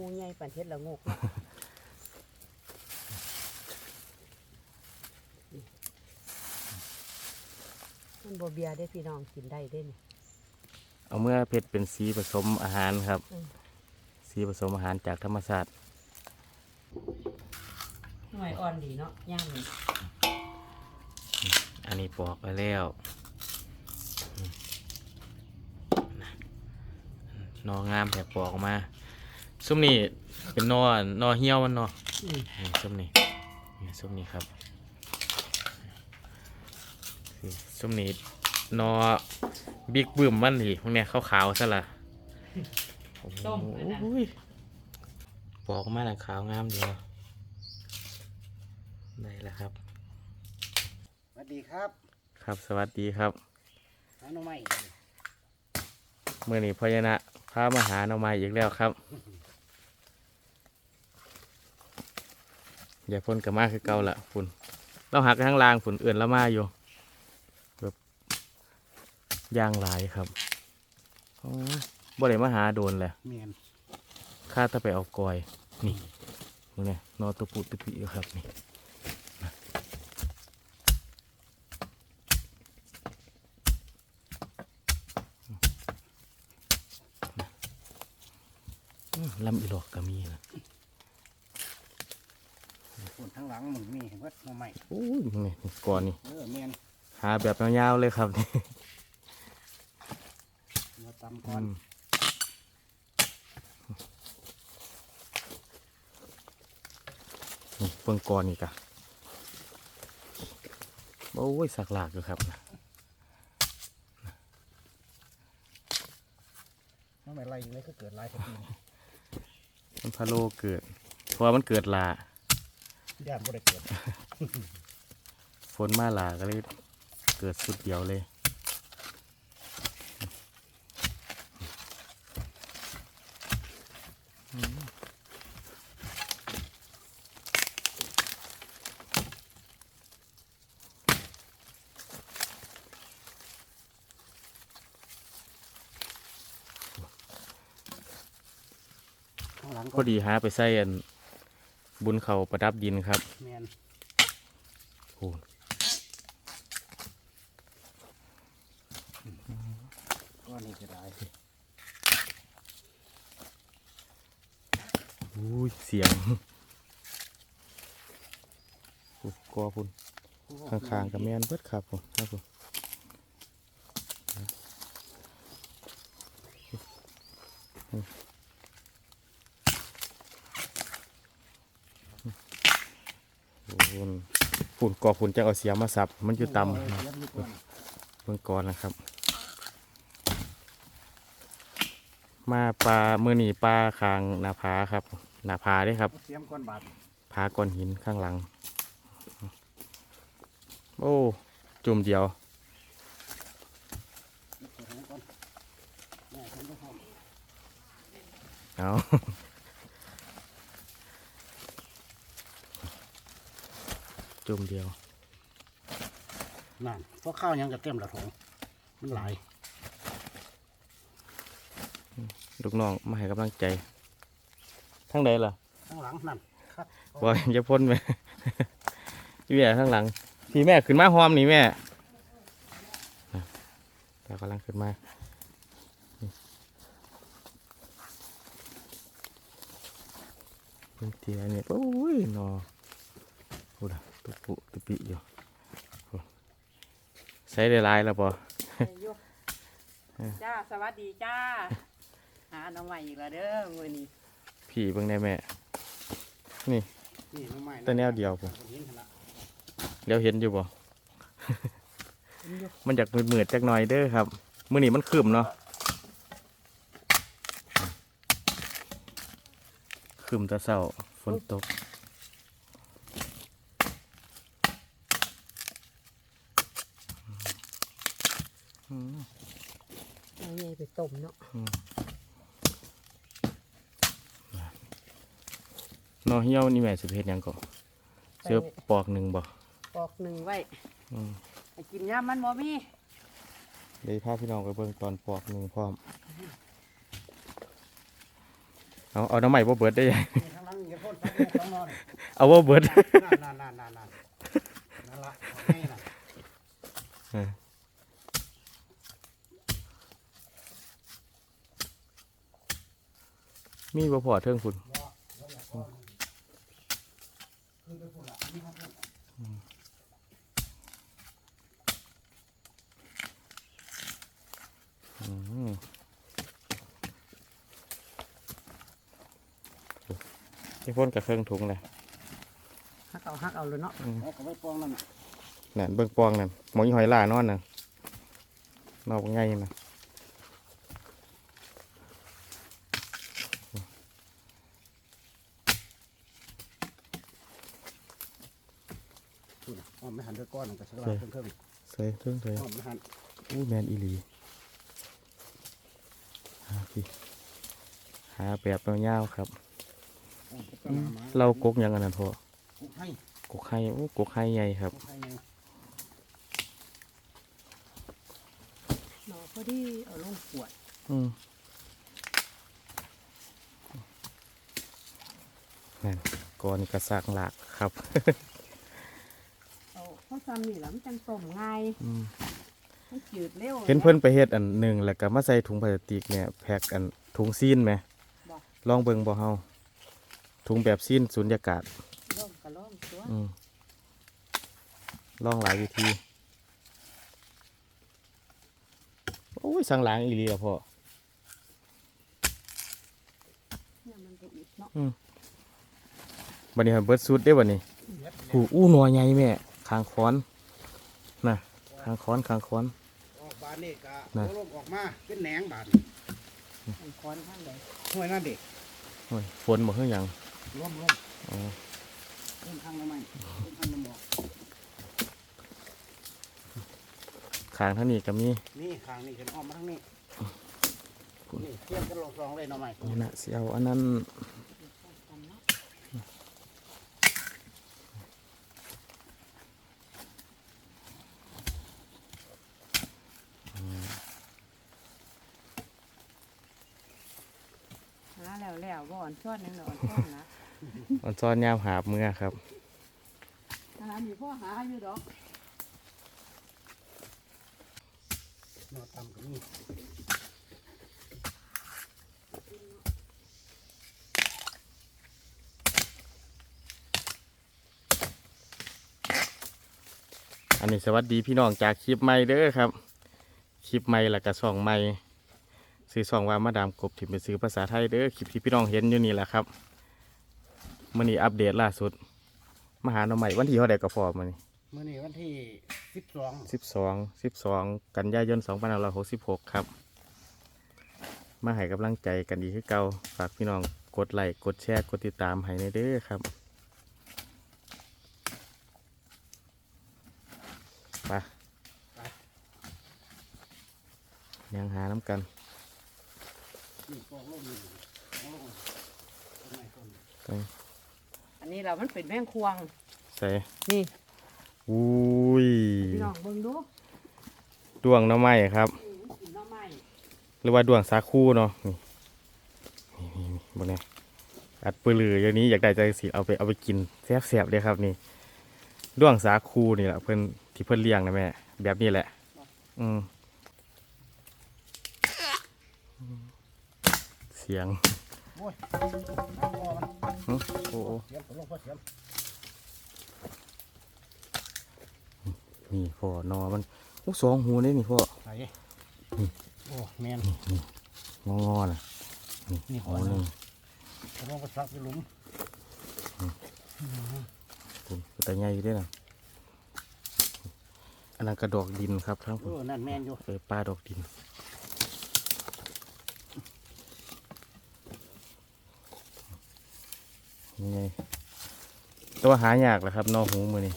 มูใหญ่ปันเฮ็ดละโงกมันบ่เบียได้พี่น้องกินได้เด้นี่เอาเมื่อเพชรเป็นสีผสมอาหารครับอืมสีผสมอาหารจากธรรมชาติหน่วยอ่อนดีเนาะย่างนี่อันนี้ปอกไปแล้วอืมนองามแต่ปอกออกมา ซุ้มนี่เป็นนอนอเหี่ยวมันเนาะอืมนี่ซุ้มนี่นี่ซุ้มนี่ครับนี่ซุ้มนี่นอบิ๊กบึ้มมันนี่พวกเนี้ยขาวๆซะละโอ้โหต้มอันนั้นปอกออกมาแล้วขาวงามเดียวได้แล้วครับสวัสดีครับ ครับสวัสดีครับหาหน่อไม้เมื่อนี้พญานะพามาหาหน่อไม้อีกแล้วครับ อย่าพ่นกับมาคือเก่าละฝุ่นเราหักข้างล่างฝุ่นเอื่นแล้วมาอยู่แบบย่างหลายครับโอ้ยบ่ได้มาหาโดนแหละเมียนข้าถ้าไปเอากอย นี่มึงเนี่ยนอตุปุตุปิอยู่ครับนี่อืมลำอีหลอกก็มีนะ คนทั้งหลังมึงมีเห็นว่าหน่อไม้โอ้ยมึงเนี่ยก่อนนี่เออเมียนหาแบบยาวๆเลยครับนี่เราตำก่อนอืมนี่เพิ่งก่อนนี่กะโอ้ยสักหลากอยู่ครับนะหน่อไม้ไรอยู่เลยก็เกิดหลายทันทีมันพะโลเกิด เพราะว่ามันเกิดหลา ย่านบ่ได้เกิดฝนมาหลาก็เลยเกิดสุดเดียวเลยข้างหลังพอดีหาไปใส่อัน บุญเขาประดับดินครับเมียนโอ้ก้อนนี้จะได้อุ้ยเสียงโอ้กอพุ่นข้างๆกับแม่นเบิดครับผมครับผมโอ้พุ่น พุ่นกอพุ่นจะเอาเสียมมาสับ มันอยู่ต่ำเออเสียบอยู่ก่อนเบิ่งก่อนนะครับ มาปลาเมื่อนี่ปลาคางหนาผาครับหนาผาเด้ครับเสียมก้อนบาดผาก้อนหินข้างหลัง โอ้จุ่มเดียวเปิดให้ก่อนแม่ฉันก็พร้อมเอา จุ่มเดียว นั่นเพราะข้าวยังกระเต็มละถงมันหลายลูกน้องมาให้กำลังใจ ทั้งใดล่ะข้างหลังนั่นคัดบอยจะพ้นไหมพี่แม่ข้างหลัง พี่แม่ขึ้นมาหอมนี่แม่นะแต่กำลังขึ้นมาเป็นเตียเนี่ยโอ้ยนอพูดอะ ตุปุตุปิอยู่โอ้ใช้ได้หลายแล้วปอจ้าสวัสดีจ้า หาหน้องใหม่อีกแล้วเด้อมื้อนี้ผีเบิ่งได้แม่ นี่นี่หน่อไม้แต่แนวเดียวผมเห็นหั่นละเดี๋ยวเห็นอยู่บ่ มันอยากมืดๆจักหน่อยเด้อครับ มื้อนี้มันคืมเนาะคืมแตะเศร้าฝนตก อืม เอาใหญ่ไป ต้มเนาะนอเหี่ยวนี่แม่สิเพชรยังก่อเสื้อปอกหนึ่งบ่ปอกหนึ่งไว้อืมให้กินยามมันบ่มีเดี๋ยวพาพี่น้องไปเบิ่งตอนปอกหนึ่งพร้อม เอาเอาน้ำใหม่บ่เบิดได้ยังนี่ข้างหลังเงี้ยพ่นตัดลูกสองนอนเอาบ่เบิด นั่นนั่นนั่นนั่นนั่นนั่นละเอาให้น่ะ มีบ่พอเทิงคุณคือไปพูดละนี่ครับอืมนี่พ่นกับเครื่องถุงเลยฮักเอาฮักเอาเลยเนาะเอาก็ไปปองนั่นน่ะนั่นเบิ่งปองนั่นหมองอีหอยล่านอนน่ะนอกง่ายนะ พูดน่ะ อ้อมไม่หันด้วยก้อนมันก็ใช้เวลาเครื่องเครื่องใส่เทิงเลยอ้อมไม่หันอู้แมนอีหลีหาพี่หาแบบยาวๆครับอ้อมก็หนามาเรากกหยังอันนั้นพอกุกให้กกไข่โอ้กกไข่ใหญ่ครับกุกให้ไงเนาะพอดีเอาลงขวด อืมนั่นก่อนกระสักหลักครับ เอาข้าวซ้ำนี่แหละมันจังต้มง่ายอืมมันจืดเร็ว เห็นเพิ่นไปเฮ็ดอันหนึ่งแล้วก็มาใส่ถุงพลาสติกเนี่ยแพ็กอันถุงซีนไหมบ่ ลองเบิ่งบ่เฮาถุงแบบซีนสุญญากาศ ล่มกะล่มตัวอืมลองหลายวิธี โอ้ยสังหลังอีหลีอะพ่อ เนี่ยมันจะอิดเนาะบัดนี้เบิดสุดได้อบัดนี้เย็ดหูอู้หนัวใหญ่แม่ คางค้อนน่ะคางค้อนคางค้อนออกบานนี่ก็น่ะโลมออกมาเป็นแหนงบานมันค้อนข้างใดห้วยนั่นเด็กโอ้ยฝนบ่คือหยังร่มร่มอ๋อเพิ่มข้างละไม้เพิ่มข้างละหมอกคางเท่านี้ก็มีนี่ข้างนี่เห็นอ้อมมาทั้งนี้นี่เทียบกันลงสองเลยหน่อไม้นี่น่ะสิเอาอันนั้นกันเนาะหาแล้วแล้วบ่ อ่อนช้อนหนึงเนาะอ่อนช้อนนะอันซ้อนยามหาบเมื่อครับหามีพ่อหาอยู่ดอกหนอต่ำก็มีอันนี้สวัสดีพี่น้องจากคลิปใหม่เด้อครับ คลิปใหม่แล้วก็ช่องใหม่ ซื้อช่องว่ามาดามกบที่เป็นซื้อภาษาไทยเด้อคลิปที่พี่น้องเห็นอยู่นี่แหละครับมื่อนี้อัปเดตล่าสุดมาหาหน่อใหม่วันที่เท่าใดก็พอมานี่เมื่อนี้วันที่สิบสองสิบสองสิบสองกันยายนสองพันห้าร้อยหกสิบหกครับ มาให้กำลังใจกันดีคือเก่าฝากพี่น้องกดไลค์กดแชร์กดติดตามให้ในเด้อครับไปยังหาน้ำกันนี่ก องลงนี่กองลงต้นไม้ต้นไปอันนี้เรามันเป็นแมงควงใส่นี่อุ้ยพี่น้องเบิ่งดูดวงหน้ำไม้ครับนี่มันกินหน้อไม้หรือว่าดวงสาคูเนาะนี่นี่นี่นี่บนนี้อัดปืลืออย่างนี้อยากได้ใจสิเอาไปเอาไปกินแซ่บๆเลยครับนี่ดวงสาคูนี่แหละเพิ่นที่เพิ่นเลี้ยงนะแม่แบบนี้แหละ อืมเสียง โอ้ยน้ำคอมัน หึโอ้โอ้ เสียมตกลง ก็เสียมนี่พ่อนอมันโอ้สองหูเลยนี่พ่อใส่โอ้แมนงองอๆน่ะนี่หัหูวหหนึนึ่งงตกลงก็ซักไปหลุมคุณแต่ใหญ่อยู่เด้วยนะอันนั้นกระดอกดินครับทั้งเอคุณอนั่นแมนอยู่เออป้าดอกดินยัง ไงตัวหายากแหละครับนอกหูมือนี่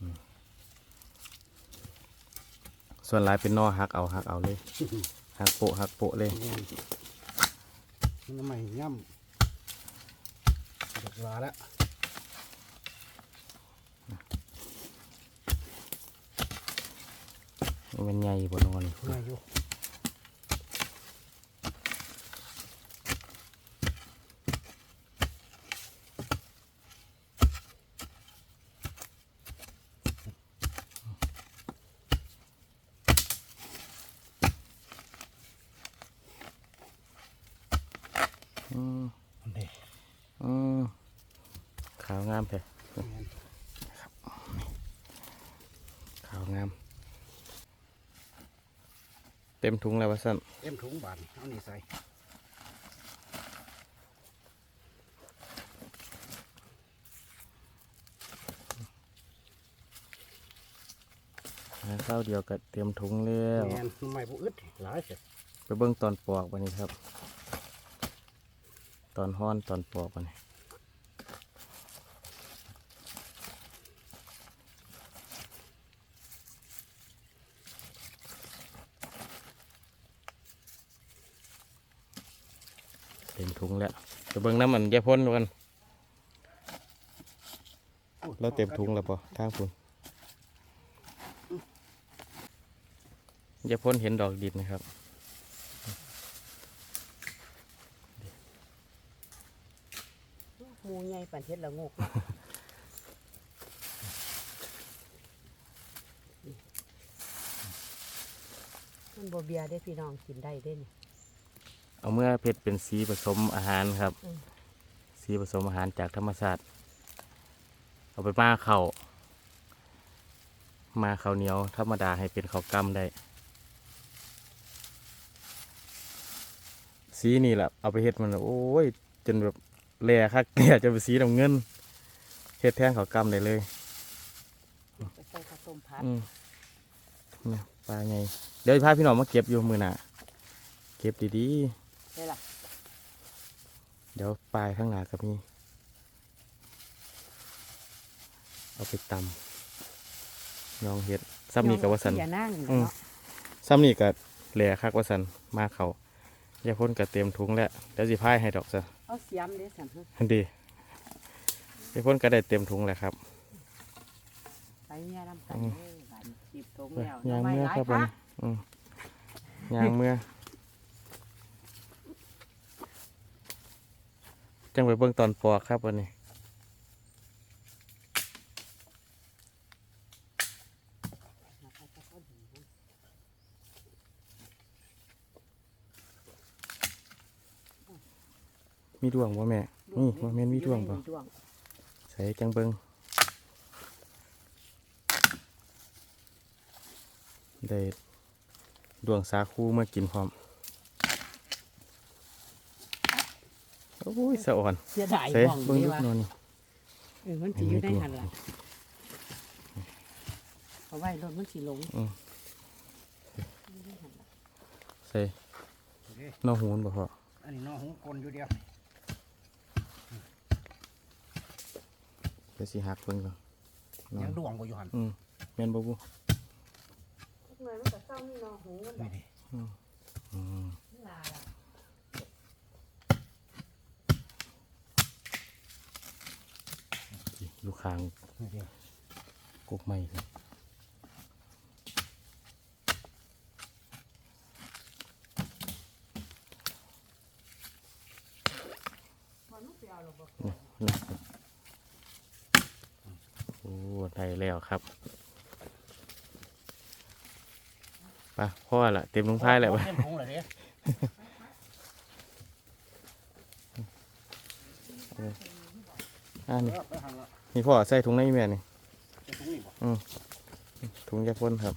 อืมส่วนหลายเป็นนอหักเอาหักเอาเลยหักโปะหักโปะเลยแมนมันทำไมย่ำเดือดร้อนแล้วโอ้มันใหญ่บนนนี่ง่ายอยู่ อืม อันเด็ อืมขาว งามเลยขาวงาม เต็มถุงแล้ววะสั้นเอ็มถุงบานเอานี่ใส่หาข้าวเดียวก็เตรียมถุงแล้วแมนน้ำใหม่ผู้อึดหลายเสร็จไปเบิ้งตอนปอกวันนี้ครับ ตอนห้อนตอนปอกวันนี้ ถุงแล้วไปเบิ้งน้ำมันยาพ่นกันแล้วเต็มถุงแล้วปะทางคุณยาพ่นเห็นดอกดินนะครับ มูใหญ่ปันเฮ็ดละงกมันบ่เบียได้พี่น้องกินได้เด้นี่ เอาเมื่อเพชรเป็นสีผสมอาหารครับอืมสีผสมอาหารจากธรรมชาติเอาไปมาเขาวมาข้าวเหนียวธรรมดาให้เป็นข้าวกล้ำได้ สีนี่แหละเอาไปเฮ็ดมันน่ะโอ้ยจนแบบแหล่คักแหล่จะเป็นสีน้ำเงินเฮ็ดแทนข้าวกล้ำได้เลยไปใส่ข้าวต้มผัดอืมนะปลาไงเดี๋ยวพาพี่น้องมาเก็บอยู่มือหน่ะเก็บดีได้ล่ะๆเดี๋ยวปลายข้างหน้ากับมีเอาไปตำยองเห็ดซ้ำนี่กับวสันอย่านั่งอืมเนาะซ้ำนี่กับแหล่คักวสันมาเขายาพ่นกับเตรียมถุงแล้วเดี๋ยวสิพายให้ดอกซะเอาเสียมเด้สั่นเถอะอันดียาพ่นก็ได้เตรียมถุงแล้วครับ ไปเมียน้ำกันอืมเด้อบ้านจีบตรงเอ้ยแล้วยางหน่เมื่อหลครับผค่ะมอืมยางเมื่อ จังไปเบิ่งตอนปอกครับวันนี้มีดวงบ่แม่ นี่บ่แม่นมีดวงบ่ใส่จังเบิงได้ดวงสาคูมากินพร้อม โอ้ยสะอ่อนเสียดายใส่ดวงเบิ่งนี่ลูกวะนอนนี่ เออมันสิอยู่ในให้มีดวงหันล่ะเอาไว้รถมันสิหลงใส่โอเคนอหูนบ่พออันนี้น้องหงกลอยู่เดียวเดี๋ยวสิหักเบิ่งก่อนนอยันงดวงบ่อยู่หันอืมแม่นบ่บุหน่อยมันก็เศร้านี่เนาะหูมันนี่ดิอืม ลาล่ะ อยู่คางนี่ดิกกไม้ครับพอนุไปเอาหรอกบ่นี่โอ้ได้แล้วครับไปพ่อละเต็มลุงพายแล้ววะเต็มถุงเลยเด้อ่านี่เออไปหั นละนี่พ่อใส่ถุงในแม่นี่เต็มถุงนี่บ่ถุงยาพ่นครับ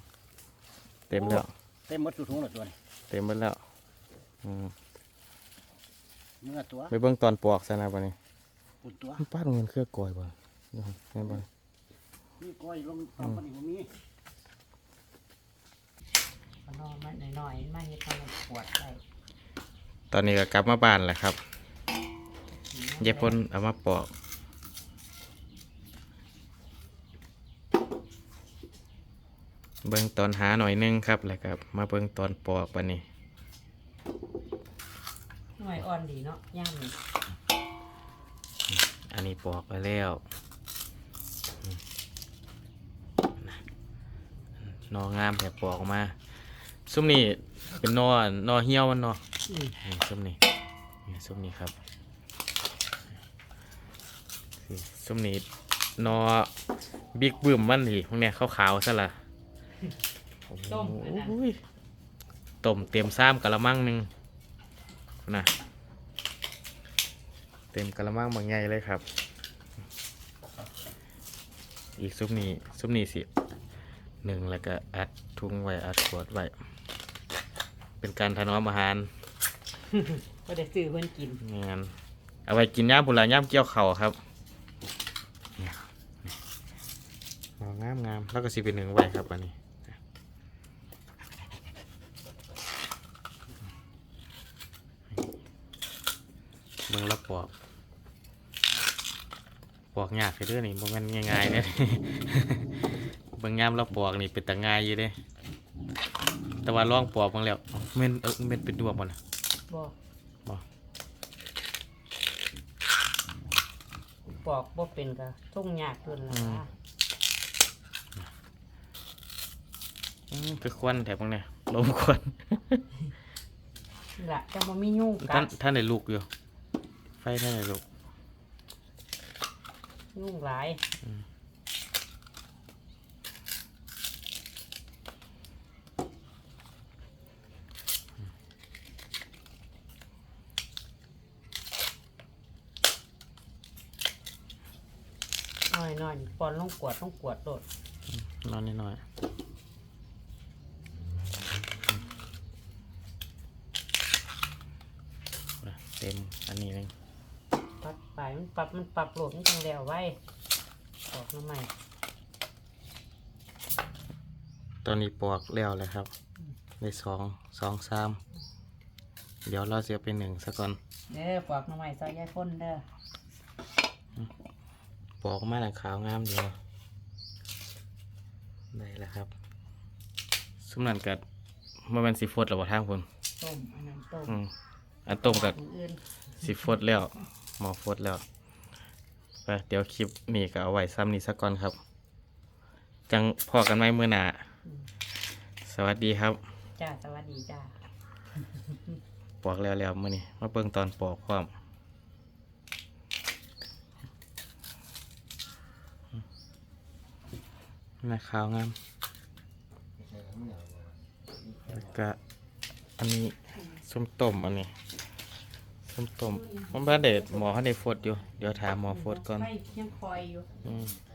เต็มแล้ว เต็มหมดถุงเลยตัวนี้เต็มหมดแล้ว อืมเนื้อตัว ไปเบิ่งตอนปอกซะนะบัดนี้ปุ่นตัวมันป้าดเงินเครือกอยบ่แม่นบ่นี่ก้อยลงตามมันนี่บ่มีเอานอนมาหน่อยๆมาเฮ็ดให้มันปวดได้ตอนนี้ก็กลับมาบ้านแล้วครับยาพ่นเอามาปอก เบิ่งตอนหาหน่อยนึงครับแล้วก็มาเบิ่งตอนปอกบัดนี้หน่อยอ่อนดีเนาะย่างนี่อันนี้ปอกไปแล้วอืมนะนองามแบบปอกออกมาซุ้มนี่เป็นนอนอเหี่ยวมันเนาะอืมนี่ซุ้มนี่นี่ซุ้มนี่ครับนี่ซุ้มนี่นอบิ๊กบึ้มมันนี่พวกเนี้ยขาวๆซะละ โอ้โหต้มเต็มซ้ำกะละมังหนึ่งนะเต็มกะละมังบางใหญ่เลยครับ อีกซุปนี้ซุปนี้สิหนึ่งแล้วก็อัดทุงไว้อัดขวดไว้ เป็นการถนอมอาหาร ก็ได้ซื้อเพิ่นกินงานเอาไว้กินย่ามบุหรี่ย่ามเกี่ยวเข่าวครับเนี่ยเอางามงามแล้วก็สิเป็นหนึ่งไว้ครับอันนี้เบิ่งและ ปอกปอกยากเลยเด้อนี่บ่แม่นง่ายๆเนี่ยเบิ่งยามเราปอกนี่เป็นตาง่ายอยู่เด้แต่ว่าลองปอกบางแล้วเอ้าแม่นเออแม่นเป็นดวงบ่น่ะบ่บ่ปอกบ่เป็นก็ทุ่งยากเพิ่นล่ะค่ะอืมคือควันแถบบางเนี่ยลมควันนี่ล่ะจะบ่มียุ่งกัท่านดท่านในลูกอยู่ ไฟท่านในลูกยุ่งหลายน้อยน้อยๆปอนลงกวดต้องกวดโดดนอนนิดหน่อยเต็มอันนี้นึง ปรับไปมันปรับมันปรับโหลดมันจังแล้วไว้ออกน้ำใหม่ตอนนี้ปอกแล้วเลยครับได้สองสองสามเดี๋ยวเราเสียเป็นหนึ่งสักก่อนเด้อปอกน้ำใหม่ซอยยายพ่นเด้อปอกออกมาแล้วขาวงามเดียวได้แล้วครับสมนันกัดมันเป็นสีฟดหรือว่าทางคนต้มอันนั้นต้มอืมอันต้มกับอย่างอื่นสิฟดแล้ว หมอฟดแล้วไปเดี๋ยวคลิปนี้ก็เอาไว้ซ้ำนี้สักก่อนครับ จังพอกันไหมเมื่อหนาสวัสดีครับ จ้า สวัสดีจ้า ปอกแล้วแล้วมื่อนี้มาเบิ่งตอนปอกพร้อมน่าขาวงามแล้วก็อันนี้ส้มต้มอันนี้ ส้มต้มมันบ้านเด็ดหมอเขาได้ฟดอยู่ เดี๋ยวถามหมอฟดก่อน ไม่ยังคอยอยู่ อืมเ